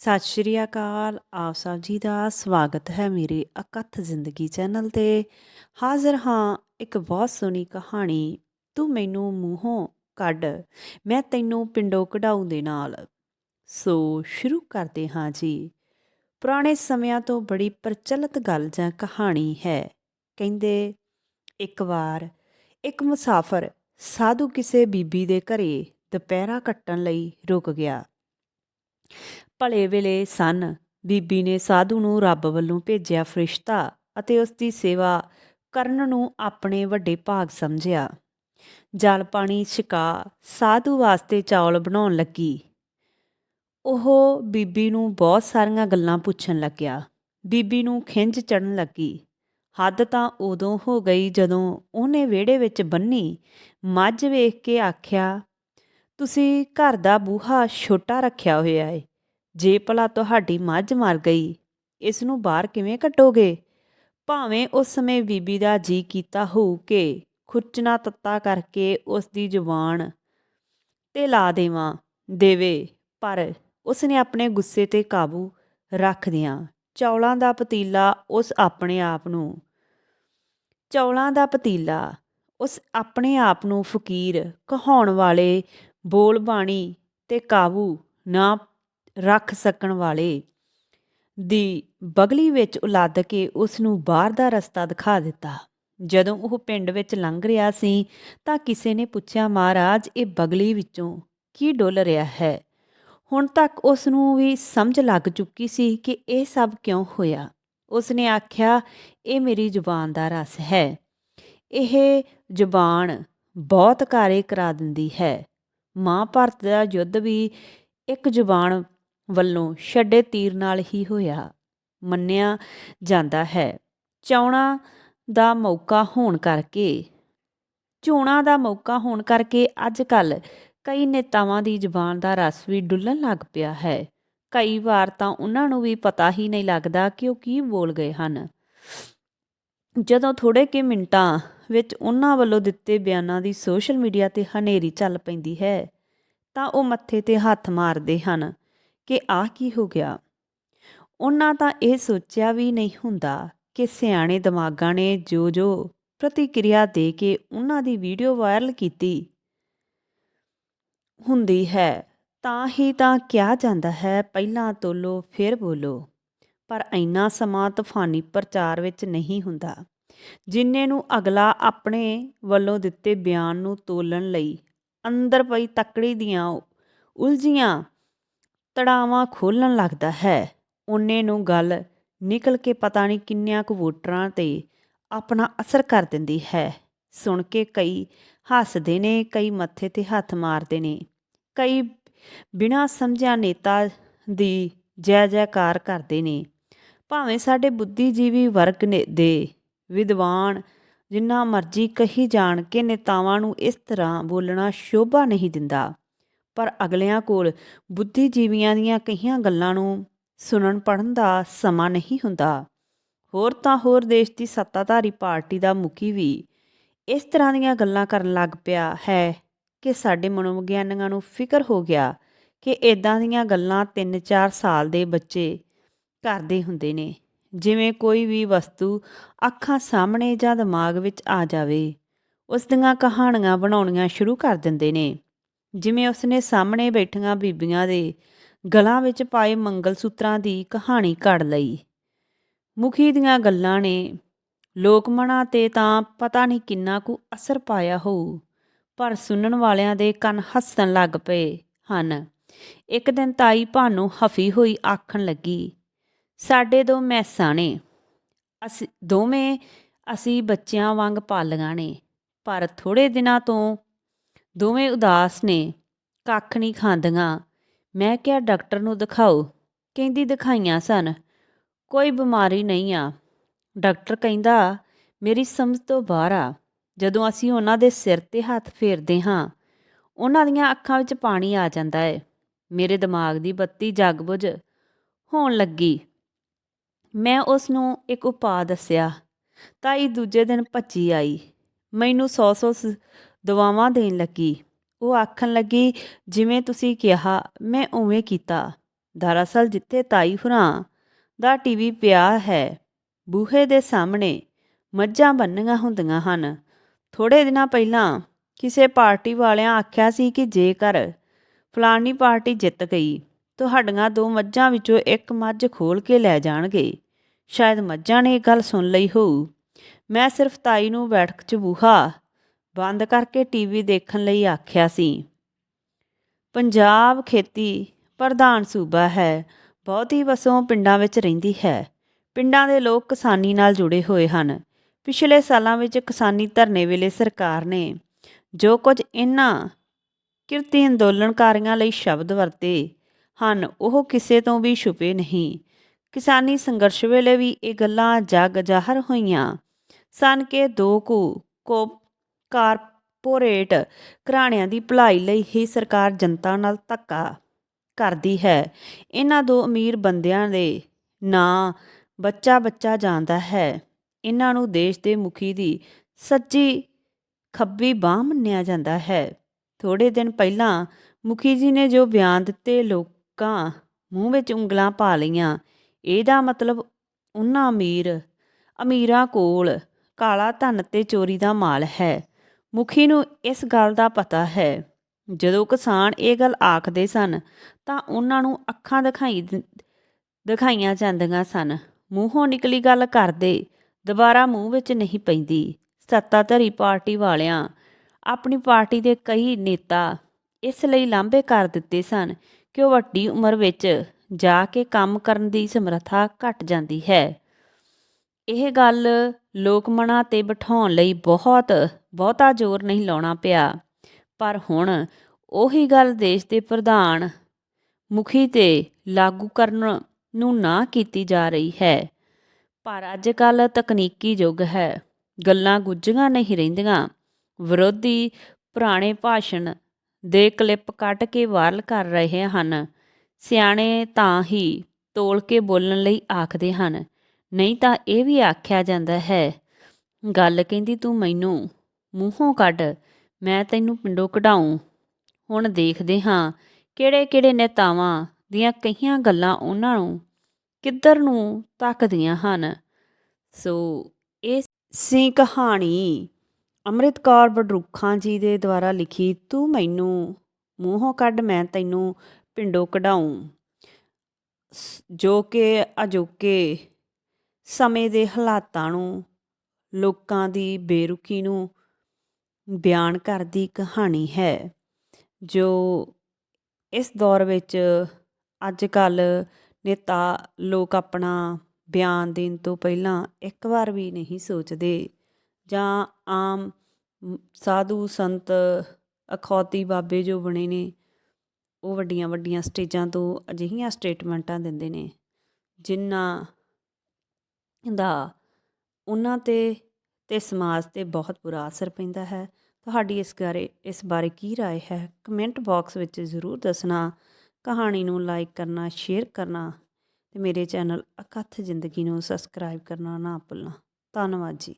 ਸਤਿ ਸ਼੍ਰੀ ਅਕਾਲ। ਆਪ ਸਭ ਜੀ ਦਾ ਸਵਾਗਤ ਹੈ ਮੇਰੇ ਅਕਥ ਜ਼ਿੰਦਗੀ ਚੈਨਲ ਤੇ। ਹਾਜ਼ਰ ਹਾਂ ਇੱਕ ਬਹੁਤ ਸੋਹਣੀ ਕਹਾਣੀ, ਤੂੰ ਮੈਨੂੰ ਮੂੰਹੋਂ ਕੱਢ, ਮੈਂ ਤੈਨੂੰ ਪਿੰਡੋਂ ਕਢਾਉਂ ਦੇ ਨਾਲ। ਸੋ ਸ਼ੁਰੂ ਕਰਦੇ ਹਾਂ ਜੀ। ਪੁਰਾਣੇ ਸਮਿਆਂ ਤੋਂ ਬੜੀ ਪ੍ਰਚਲਿਤ ਗੱਲ ਜਾਂ ਕਹਾਣੀ ਹੈ। ਕਹਿੰਦੇ, ਇੱਕ ਵਾਰ ਇੱਕ ਮੁਸਾਫਰ ਸਾਧੂ ਕਿਸੇ ਬੀਬੀ ਦੇ ਘਰੇ ਦੁਪਹਿਰਾ ਕੱਟਣ ਲਈ ਰੁਕ ਗਿਆ। ਭਲੇ ਵੇਲੇ ਸਨ। ਬੀਬੀ ਨੇ ਸਾਧੂ ਨੂੰ ਰੱਬ ਵੱਲੋਂ ਭੇਜਿਆ ਫਰਿਸ਼ਤਾ ਅਤੇ ਉਸ ਦੀ ਸੇਵਾ ਕਰਨ ਨੂੰ ਆਪਣੇ ਵੱਡੇ ਭਾਗ ਸਮਝਿਆ। ਜਲ ਪਾਣੀ ਛਕਾ ਸਾਧੂ ਵਾਸਤੇ ਚੌਲ ਬਣਾਉਣ ਲੱਗੀ। ਉਹ ਬੀਬੀ ਨੂੰ ਬਹੁਤ ਸਾਰੀਆਂ ਗੱਲਾਂ ਪੁੱਛਣ ਲੱਗਿਆ। ਬੀਬੀ ਨੂੰ ਖਿੰਝ ਚੜਨ ਲੱਗੀ। ਹੱਦ ਤਾਂ ਉਦੋਂ ਹੋ ਗਈ ਜਦੋਂ ਉਹਨੇ ਵਿਹੜੇ ਵਿੱਚ ਬੰਨੀ। ਮੱਝ ਵੇਖ ਕੇ ਆਖਿਆ, ਤੁਸੀਂ ਘਰ ਦਾ ਬੂਹਾ ਛੋਟਾ ਰੱਖਿਆ ਹੋਇਆ ਏ। ਜੇ ਭਲਾ ਤੁਹਾਡੀ ਮੱਝ ਮਰ ਗਈ, ਇਸ ਨੂੰ ਬਾਹਰ ਕਿਵੇਂ ਕੱਟੋਗੇ? ਭਾਵੇਂ ਉਸ ਸਮੇਂ ਬੀਬੀ ਦਾ ਜੀ ਕੀਤਾ ਹੋਊ ਕਿ ਖੁਰਚਣਾ ਤੱਤਾ ਕਰਕੇ ਉਸ ਦੀ ਜ਼ੁਬਾਨ ਤੇ ਲਾ ਦੇਵਾਂ, ਦੇਵੇ, ਪਰ ਉਸ ਨੇ ਆਪਣੇ ਗੁੱਸੇ ਤੇ ਕਾਬੂ ਰੱਖਦਿਆਂ ਚੌਲਾਂ ਦਾ ਪਤੀਲਾ ਉਸ ਆਪਣੇ ਆਪ ਨੂੰ, ਚੌਲਾਂ ਦਾ ਪਤੀਲਾ ਉਸ ਆਪਣੇ ਆਪ ਨੂੰ ਫਕੀਰ ਕਹਾਉਣ ਵਾਲੇ ਬੋਲ ਬਾਣੀ ਤੇ ਕਾਬੂ ਨਾ ਰੱਖ ਸਕਣ ਵਾਲੇ ਦੀ ਬਗਲੀ ਵਿੱਚ ਉਲਾਦ ਕੇ ਉਸ ਨੂੰ ਬਾਹਰ ਦਾ ਰਸਤਾ ਦਿਖਾ ਦਿੱਤਾ। ਜਦੋਂ ਉਹ ਪਿੰਡ ਵਿੱਚ ਲੰਘ ਰਿਹਾ ਸੀ, ਤਾਂ ਕਿਸੇ ਨੇ ਪੁੱਛਿਆ, ਮਹਾਰਾਜ, ਇਹ ਬਗਲੀ ਵਿੱਚੋਂ ਕੀ ਡੁੱਲ ਰਿਹਾ ਹੈ? ਹੁਣ ਤੱਕ ਉਸ ਨੂੰ ਵੀ ਸਮਝ ਲੱਗ ਚੁੱਕੀ ਸੀ ਕਿ ਇਹ ਸਭ ਕਿਉਂ ਹੋਇਆ। ਉਸ ਨੇ ਆਖਿਆ, ਇਹ ਮੇਰੀ ਜ਼ੁਬਾਨ ਦਾ ਰਸ ਹੈ। ਇਹ ਜ਼ੁਬਾਨ ਬਹੁਤ ਕਾਰੇ ਕਰਾ ਦਿੰਦੀ ਹੈ। ਮਹਾਭਾਰਤ ਦਾ ਯੁੱਧ ਵੀ ਇੱਕ ਜ਼ੁਬਾਨ ਵੱਲੋਂ ਛੱਡੇ ਤੀਰ ਨਾਲ ਹੀ ਹੋਇਆ ਮੰਨਿਆ ਜਾਂਦਾ ਹੈ। ਚੌਣਾ ਦਾ ਮੌਕਾ ਹੋਣ ਕਰਕੇ, ਚੋਣਾਂ ਦਾ ਮੌਕਾ ਹੋਣ ਕਰਕੇ ਅੱਜ ਕੱਲ ਕਈ ਨੇਤਾਵਾਂ ਦੀ ਜ਼ੁਬਾਨ ਦਾ ਰਸ ਵੀ ਡੁੱਲਣ ਲੱਗ ਪਿਆ ਹੈ। ਕਈ ਵਾਰ ਤਾਂ ਉਹਨਾਂ ਨੂੰ ਵੀ ਪਤਾ ਹੀ ਨਹੀਂ ਲੱਗਦਾ ਕਿ ਉਹ ਕੀ ਬੋਲ ਗਏ ਹਨ। ਜਦੋਂ ਥੋੜੇ ਕਿ ਮਿੰਟਾਂ ਵਿੱਚ ਉਹਨਾਂ ਵੱਲੋਂ ਦਿੱਤੇ ਬਿਆਨਾਂ ਦੀ ਸੋਸ਼ਲ ਮੀਡੀਆ ਤੇ ਹਨੇਰੀ ਚੱਲ ਪੈਂਦੀ ਹੈ, ਤਾਂ ਉਹ ਮੱਥੇ ਤੇ ਹੱਥ ਮਾਰਦੇ ਹਨ। ਕਿ ਆਹ ਕੀ ਹੋ ਗਿਆ? ਉਹਨਾਂ ਤਾਂ ਇਹ ਸੋਚਿਆ ਵੀ ਨਹੀਂ ਹੁੰਦਾ ਕਿ ਸਿਆਣੇ ਦਿਮਾਗਾਂ ਨੇ ਜੋ ਜੋ ਪ੍ਰਤੀਕਿਰਿਆ ਦੇ ਕੇ ਉਹਨਾਂ ਦੀ ਵੀਡੀਓ ਵਾਇਰਲ ਕੀਤੀ ਹੁੰਦੀ ਹੈ, ਤਾਂ ਹੀ ਤਾਂ ਕਿਹਾ ਜਾਂਦਾ ਹੈ, ਪਹਿਲਾਂ ਤੋਲੋ ਫਿਰ ਬੋਲੋ। ਪਰ ਇੰਨਾ ਸਮਾਂ ਤੂਫਾਨੀ ਪ੍ਰਚਾਰ ਵਿੱਚ ਨਹੀਂ ਹੁੰਦਾ, ਜਿੰਨੇ ਨੂੰ ਅਗਲਾ ਆਪਣੇ ਵੱਲੋਂ ਦਿੱਤੇ ਬਿਆਨ ਨੂੰ ਤੋਲਣ ਲਈ ਅੰਦਰ ਪਈ ਤੱਕੜੀ ਦੀਆਂ ਉਲਝੀਆਂ ਤੜਾਵਾਂ ਖੋਲਣ ਲੱਗਦਾ ਹੈ। ਉਹਨੇ ਨੂੰ ਗੱਲ ਨਿਕਲ ਕੇ ਪਤਾ ਨਹੀਂ ਕਿੰਨਿਆਂ ਕੁ ਵੋਟਰਾਂ ਤੇ ਆਪਣਾ ਅਸਰ ਕਰ ਦਿੰਦੀ ਹੈ। ਸੁਣ ਕੇ ਕਈ ਹੱਸਦੇ ਨੇ, ਕਈ ਮੱਥੇ ਤੇ ਹੱਥ ਮਾਰਦੇ ਨੇ। ਕਈ ਬਿਨਾਂ ਸਮਝਿਆ ਨੇਤਾ ਦੀ ਜੈ ਜੈਕਾਰ ਕਰਦੇ ਨੇ। ਭਾਵੇਂ ਸਾਡੇ ਬੁੱਧੀਜੀਵੀ ਵਰਗ ਨੇ ਦੇ ਵਿਦਵਾਨ ਜਿੰਨਾ ਮਰਜ਼ੀ ਕਹੀ ਜਾਣ ਕੇ ਨੇਤਾਵਾਂ ਨੂੰ ਇਸ ਤਰ੍ਹਾਂ ਬੋਲਣਾ ਸ਼ੋਭਾ ਨਹੀਂ ਦਿੰਦਾ। ਪਰ ਅਗਲਿਆਂ ਕੋਲ ਬੁੱਧੀਜੀਵੀਆਂ ਦੀਆਂ ਕਈਆਂ ਗੱਲਾਂ ਨੂੰ ਸੁਣਨ ਪੜਨ ਦਾ ਸਮਾਂ ਨਹੀਂ ਹੁੰਦਾ। ਹੋਰ ਤਾਂ ਹੋਰ ਦੇਸ਼ ਦੀ ਸੱਤਾਧਾਰੀ ਪਾਰਟੀ ਦਾ ਮੁਖੀ ਵੀ ਇਸ ਤਰ੍ਹਾਂ ਦੀਆਂ ਗੱਲਾਂ ਕਰਨ ਲੱਗ ਪਿਆ ਹੈ ਕਿ ਸਾਡੇ ਮਨੋਵਿਗਿਆਨੀਆਂ ਨੂੰ ਫਿਕਰ ਹੋ ਗਿਆ ਕਿ ਇਦਾਂ ਦੀਆਂ ਗੱਲਾਂ 3-4 ਸਾਲ ਦੇ ਬੱਚੇ ਕਰਦੇ ਹੁੰਦੇ ਨੇ। ਜਿਵੇਂ ਕੋਈ ਵੀ ਵਸਤੂ ਅੱਖਾਂ ਸਾਹਮਣੇ ਜਾਂ ਦਿਮਾਗ ਵਿੱਚ ਆ ਜਾਵੇ, ਉਸ ਦੀਆਂ ਕਹਾਣੀਆਂ ਬਣਾਉਣੀਆਂ ਸ਼ੁਰੂ ਕਰ ਦਿੰਦੇ ਨੇ। ਜਿਵੇਂ ਉਸਨੇ ਸਾਹਮਣੇ ਬੈਠੀਆਂ ਬੀਬੀਆਂ ਦੇ ਗਲਾਂ ਵਿੱਚ ਪਾਏ ਮੰਗਲ ਸੂਤਰਾਂ ਦੀ ਕਹਾਣੀ ਘੜ ਲਈ। ਮੁਖੀ ਦੀਆਂ ਗੱਲਾਂ ਨੇ, ਲੋਕਮਣਾ ਤੇ ਤਾਂ ਪਤਾ ਨਹੀਂ ਕਿੰਨਾ ਕੁ ਅਸਰ ਪਾਇਆ ਹੋਊ, ਪਰ ਸੁਣਨ ਵਾਲਿਆਂ ਦੇ ਕੰਨ ਹੱਸਣ ਲੱਗ ਪਏ ਹਨ। ਇੱਕ ਦਿਨ ਤਾਈ ਭਾਨੂ ਹਫੀ ਹੋਈ ਆਖਣ ਲੱਗੀ, ਸਾਡੇ ਦੋ ਮੈਸਾਂ ਨੇ। ਅਸੀਂ, ਦੋਵੇਂ ਅਸੀਂ ਬੱਚਿਆਂ ਵਾਂਗ ਪਾਲੀਆਂ ਨੇ, ਪਰ ਥੋੜੇ ਦਿਨਾਂ ਤੋਂ ਦੋਵੇਂ ਉਦਾਸ ਨੇ। ਕੱਖ ਨਹੀਂ ਖਾਂਦੀਆਂ। ਮੈਂ ਕਿਹਾ, ਡਾਕਟਰ ਨੂੰ ਦਿਖਾਓ। ਕਹਿੰਦੀ ਦਿਖਾਈਆਂ ਸਨ। ਕੋਈ ਬਿਮਾਰੀ ਨਹੀਂ ਆ। ਡਾਕਟਰ ਕਹਿੰਦਾ, ਮੇਰੀ ਸਮਝ ਤੋਂ ਬਾਹਰ ਆ। ਜਦੋਂ ਅਸੀਂ ਉਹਨਾਂ ਦੇ ਸਿਰ ਤੇ ਹੱਥ ਫੇਰਦੇ ਹਾਂ, ਉਹਨਾਂ ਦੀਆਂ ਅੱਖਾਂ ਵਿੱਚ ਪਾਣੀ ਆ ਜਾਂਦਾ ਹੈ ਮੇਰੇ ਦਿਮਾਗ ਦੀ ਬੱਤੀ ਜਗ ਬੁਝ ਹੋਣ ਲੱਗੀ। ਮੈਂ ਉਸ ਨੂੰ ਇੱਕ ਉਪਾਅ ਦੱਸਿਆ ਤਾਈ ਦੂਜੇ ਦਿਨ ਪੱਚੀ ਆਈ। ਮੈਨੂੰ 100 100 ਦਵਾਵਾਂ ਦੇਣ ਲੱਗੀ। ਉਹ ਆਖਣ ਲੱਗੀ, ਜਿਵੇਂ ਤੁਸੀਂ ਕਿਹਾ, ਮੈਂ ਉਵੇਂ ਕੀਤਾ। ਦਰਅਸਲ ਜਿੱਥੇ ਤਾਈ ਹੁਰਾਂ ਦਾ ਟੀਵੀ ਪਿਆ ਹੈ, ਬੂਹੇ ਦੇ ਸਾਹਮਣੇ ਮੱਝਾਂ ਬੰਨੀਆਂ ਹੁੰਦੀਆਂ ਹਨ। ਥੋੜੇ ਦਿਨਾਂ ਪਹਿਲਾਂ ਕਿਸੇ ਪਾਰਟੀ ਵਾਲਿਆਂ ਆਖਿਆ ਸੀ ਕਿ ਜੇਕਰ ਫਲਾਨੀ ਪਾਰਟੀ ਜਿੱਤ ਗਈ, ਤੁਹਾਡੀਆਂ ਦੋ ਮੱਝਾਂ ਵਿੱਚੋਂ ਇੱਕ ਮੱਝ ਖੋਲ ਕੇ ਲੈ ਜਾਣਗੇ। ਸ਼ਾਇਦ ਮੱਝਾਂ ਨੇ ਇਹ ਗੱਲ ਸੁਣ ਲਈ ਹੋਊ। ਮੈਂ ਸਿਰਫ ਤਾਈ ਨੂੰ ਬੈਠਕ 'ਚ ਬੂਹਾ ਬੰਦ ਕਰਕੇ ਟੀਵੀ ਦੇਖਣ ਲਈ ਆਖਿਆ ਸੀ। ਪੰਜਾਬ ਖੇਤੀ ਪ੍ਰਧਾਨ ਸੂਬਾ ਹੈ। ਬਹੁਤੀ ਵਸੋਂ ਪਿੰਡਾਂ ਵਿੱਚ ਰਹਿੰਦੀ ਹੈ। ਪਿੰਡਾਂ ਦੇ ਲੋਕ ਕਿਸਾਨੀ ਨਾਲ ਜੁੜੇ ਹੋਏ ਹਨ। ਪਿਛਲੇ ਸਾਲਾਂ ਵਿੱਚ ਕਿਸਾਨੀ ਧਰਨੇ ਵੇਲੇ ਸਰਕਾਰ ਨੇ ਜੋ ਕੁਝ ਇਹਨਾਂ ਕਿਰਤੀ ਅੰਦੋਲਨਕਾਰੀਆਂ ਲਈ ਸ਼ਬਦ ਵਰਤੇ ਹਨ, ਉਹ ਕਿਸੇ ਤੋਂ ਵੀ ਛੁਪੇ ਨਹੀਂ। ਕਿਸਾਨੀ ਸੰਘਰਸ਼ ਵੇਲੇ ਵੀ ਇਹ ਗੱਲਾਂ ਜਗ ਜ਼ਾਹਰ ਹੋਈਆਂ ਸਨ ਕਿ ਦੋ ਕੁ ਕੋ ਕਾਰਪੋਰੇਟ ਘਰਾਣਿਆਂ ਦੀ ਭਲਾਈ ਲਈ ਹੀ ਸਰਕਾਰ ਜਨਤਾ ਨਾਲ ਧੱਕਾ ਕਰਦੀ ਹੈ। ਇਹਨਾਂ ਦੋ ਅਮੀਰ ਬੰਦਿਆਂ ਦੇ ਨਾਂ ਬੱਚਾ ਬੱਚਾ ਜਾਣਦਾ ਹੈ। ਇਹਨਾਂ ਨੂੰ ਦੇਸ਼ ਦੇ ਮੁਖੀ ਦੀ ਸੱਚੀ ਖੱਬੀ ਬਾਹ ਮੰਨਿਆ ਜਾਂਦਾ ਹੈ। ਥੋੜੇ ਦਿਨ ਪਹਿਲਾਂ ਮੁਖੀ ਜੀ ਨੇ ਜੋ ਬਿਆਨ ਦਿੱਤੇ, ਲੋਕਾਂ ਮੂੰਹ ਵਿੱਚ ਉਂਗਲਾਂ ਪਾ ਲਈਆਂ, ਇਹਦਾ ਮਤਲਬ ਉਹਨਾਂ ਅਮੀਰ, ਅਮੀਰਾਂ ਕੋਲ ਕਾਲਾ ਧਨ ਤੇ ਚੋਰੀ ਦਾ ਮਾਲ ਹੈ। ਮੁਖੀ ਨੂੰ ਇਸ ਗੱਲ ਦਾ ਪਤਾ ਹੈ। ਜਦੋਂ ਕਿਸਾਨ ਇਹ ਗੱਲ ਆਖਦੇ ਸਨ, ਤਾਂ ਉਹਨਾਂ ਨੂੰ ਅੱਖਾਂ ਦਿਖਾਈ ਦਿ- ਦਿਖਾਈਆਂ ਜਾਂਦੀਆਂ ਸਨ। ਮੂੰਹੋਂ ਨਿਕਲੀ ਗੱਲ ਕਰਦੇ ਦੁਬਾਰਾ ਮੂੰਹ ਵਿੱਚ ਨਹੀਂ ਪੈਂਦੀ। ਸੱਤਾਧਰੀ ਪਾਰਟੀ ਵਾਲਿਆਂ, ਆਪਣੀ ਪਾਰਟੀ ਦੇ ਕਈ ਨੇਤਾ ਇਸ ਲਈ ਲਾਂਭੇ ਕਰ ਦਿੱਤੇ ਸਨ ਕਿ ਉਹ ਵੱਡੀ ਉਮਰ ਵਿੱਚ ਜਾ ਕੇ ਕੰਮ ਕਰਨ ਦੀ ਸਮਰੱਥਾ ਘਟ ਜਾਂਦੀ ਹੈ। ਇਹ ਗੱਲ ਲੋਕ ਮਨਾਂ ਤੇ ਬਿਠਾਉਣ ਲਈ ਬਹੁਤ, ਬਹੁਤਾ ਜ਼ੋਰ ਨਹੀਂ ਲਾਉਣਾ ਪਿਆ। ਪਰ ਹੁਣ ਉਹੀ ਗੱਲ ਦੇਸ਼ ਦੇ ਪ੍ਰਧਾਨ ਮੁਖੀ ਤੇ ਲਾਗੂ ਕਰਨ ਨੂੰ ਨਾ ਕੀਤੀ ਜਾ ਰਹੀ ਹੈ। ਪਰ ਅੱਜ ਕੱਲ ਤਕਨੀਕੀ ਯੁੱਗ ਹੈ। ਗੱਲਾਂ ਗੁੱਝੀਆਂ ਨਹੀਂ ਰਹਿੰਦੀਆਂ। ਵਿਰੋਧੀ ਪੁਰਾਣੇ ਭਾਸ਼ਣ ਦੇ ਕਲਿੱਪ ਕੱਟ ਕੇ ਵਾਇਰਲ ਕਰ ਰਹੇ ਹਨ। ਸਿਆਣੇ ਤਾਂ ਹੀ ਤੋਲ ਕੇ ਬੋਲਣ ਲਈ ਆਖਦੇ ਹਨ। ਨਹੀਂ ਤਾਂ ਇਹ ਵੀ ਆਖਿਆ ਜਾਂਦਾ ਹੈ, ਗੱਲ ਕਹਿੰਦੀ ਤੂੰ ਮੈਨੂੰ, ਮੂੰਹੋਂ ਕੱਢ, ਮੈਂ ਤੈਨੂੰ ਪਿੰਡੋਂ ਕਢਾਉਂ। ਹੁਣ ਦੇਖਦੇ ਹਾਂ ਕਿਹੜੇ ਕਿਹੜੇ ਨੇਤਾਵਾਂ ਦੀਆਂ ਕਈਆਂ ਗੱਲਾਂ ਉਹਨਾਂ ਨੂੰ ਕਿੱਧਰ ਨੂੰ ਤੱਕਦੀਆਂ ਹਨ। ਸੋ ਇਹ ਸੀ ਕਹਾਣੀ ਅੰਮ੍ਰਿਤ ਕੌਰ ਬਡਰੁੱਖਾਂ ਜੀ ਦੇ ਦੁਆਰਾ ਲਿਖੀ, ਤੂੰ ਮੈਨੂੰ ਮੂੰਹੋਂ ਕੱਢ, ਮੈਂ ਤੈਨੂੰ ਪਿੰਡੋਂ ਕਢਾਉਂ। ਸ- ਜੋ ਕਿ ਅਜੋਕੇ ਸਮੇਂ ਦੇ ਹਾਲਾਤਾਂ ਨੂੰ, ਲੋਕਾਂ ਦੀ ਬੇਰੁਖੀ ਨੂੰ ਬਿਆਨ ਕਰਦੀ ਕਹਾਣੀ ਹੈ, ਜੋ ਇਸ ਦੌਰ ਵਿੱਚ ਅੱਜ ਕੱਲ ਨੇਤਾ ਲੋਕ ਆਪਣਾ ਬਿਆਨ ਦੇਣ ਤੋਂ ਪਹਿਲਾਂ ਇੱਕ ਵਾਰ ਵੀ ਨਹੀਂ ਸੋਚਦੇ ਜਾਂ ਆਮ ਸਾਧੂ ਸੰਤ ਅਖੌਤੀ ਬਾਬੇ ਜੋ ਬਣੇ ਨੇ, ਉਹ ਵੱਡੀਆਂ ਵੱਡੀਆਂ ਸਟੇਜਾਂ ਤੋਂ ਅਜਿਹੀਆਂ ਸਟੇਟਮੈਂਟਾਂ ਦਿੰਦੇ ਨੇ, ਜਿਨ੍ਹਾਂ ਦਾ ਉਹਨਾਂ 'ਤੇ ਅਤੇ ਸਮਾਜ 'ਤੇ ਬਹੁਤ ਬੁਰਾ ਅਸਰ ਪੈਂਦਾ ਹੈ। ਤੁਹਾਡੀ ਇਸ ਬਾਰੇ ਇਸ ਬਾਰੇ ਕੀ ਰਾਏ ਹੈ? ਕਮੈਂਟ ਬਾਕਸ ਵਿੱਚ ਜ਼ਰੂਰ ਦੱਸਣਾ, ਕਹਾਣੀ ਨੂੰ ਲਾਈਕ ਕਰਨਾ, ਸ਼ੇਅਰ ਕਰਨਾ ਅਤੇ ਮੇਰੇ ਚੈਨਲ ਅਕੱਥ ਜ਼ਿੰਦਗੀ ਨੂੰ ਸਬਸਕ੍ਰਾਈਬ ਕਰਨਾ ਨਾ ਭੁੱਲਣਾ। ਧੰਨਵਾਦ ਜੀ।